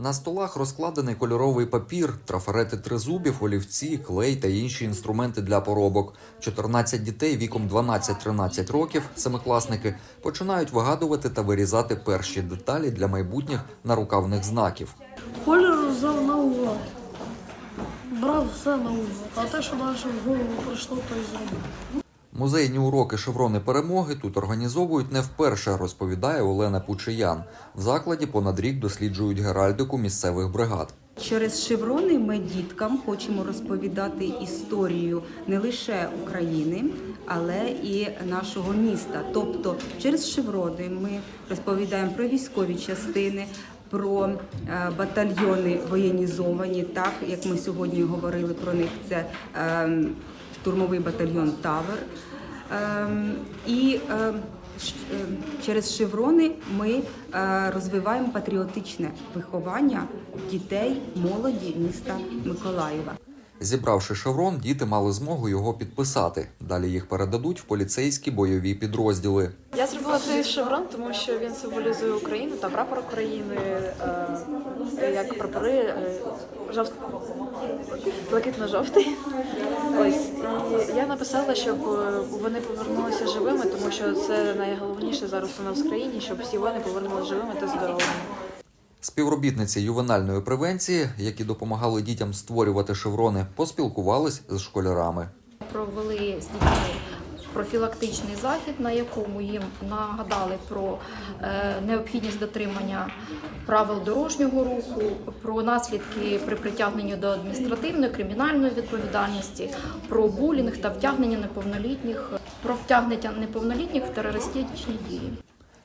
На столах розкладений кольоровий папір, трафарети тризубів, олівці, клей та інші інструменти для поробок. 14 дітей віком 12-13 років, семикласники, починають вигадувати та вирізати перші деталі для майбутніх нарукавних знаків. Колір взяв на урок. Брав все на урок, а те, що далі в голову прийшло, то й зробив. Музейні уроки шеврони перемоги тут організовують не вперше, розповідає Олена Пучиян. В закладі понад рік досліджують геральдику місцевих бригад. Через шеврони ми діткам хочемо розповідати історію не лише України, але і нашого міста. Тобто, через шеврони ми розповідаємо про військові частини. Про е, батальйони воєнізовані, так як ми сьогодні говорили про них, це е, штурмовий батальйон Тавер. Ем, І ем, ем, через шеврони ми е, розвиваємо патріотичне виховання дітей, молоді міста Миколаєва. Зібравши шеврон, діти мали змогу його підписати. Далі їх передадуть в поліцейські бойові підрозділи. Я зробила цей шеврон, тому що він символізує Україну та прапор України, е, як прапори е, жовт... блакитно-жовтий. Ось і я написала, щоб е, вони повернулися живими, тому що це найголовніше зараз у нас в країні, щоб всі вони повернулися живими та здоровими. Співробітниці ювенальної превенції, які допомагали дітям створювати шеврони, поспілкувались з школярами. провели з дітьми профілактичний захід, на якому їм нагадали про е, необхідність дотримання правил дорожнього руху, про наслідки при притягненні до адміністративної кримінальної відповідальності, про булінг та втягнення неповнолітніх, про втягнення неповнолітніх в терористичні дії.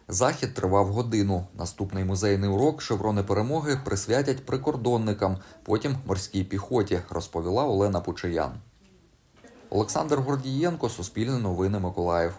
Захід тривав годину. Наступний музейний урок шеврони перемоги присвятять прикордонникам, потім морській піхоті, розповіла Олена Пучиян. Олександр Гордієнко, Суспільне новини Миколаїв.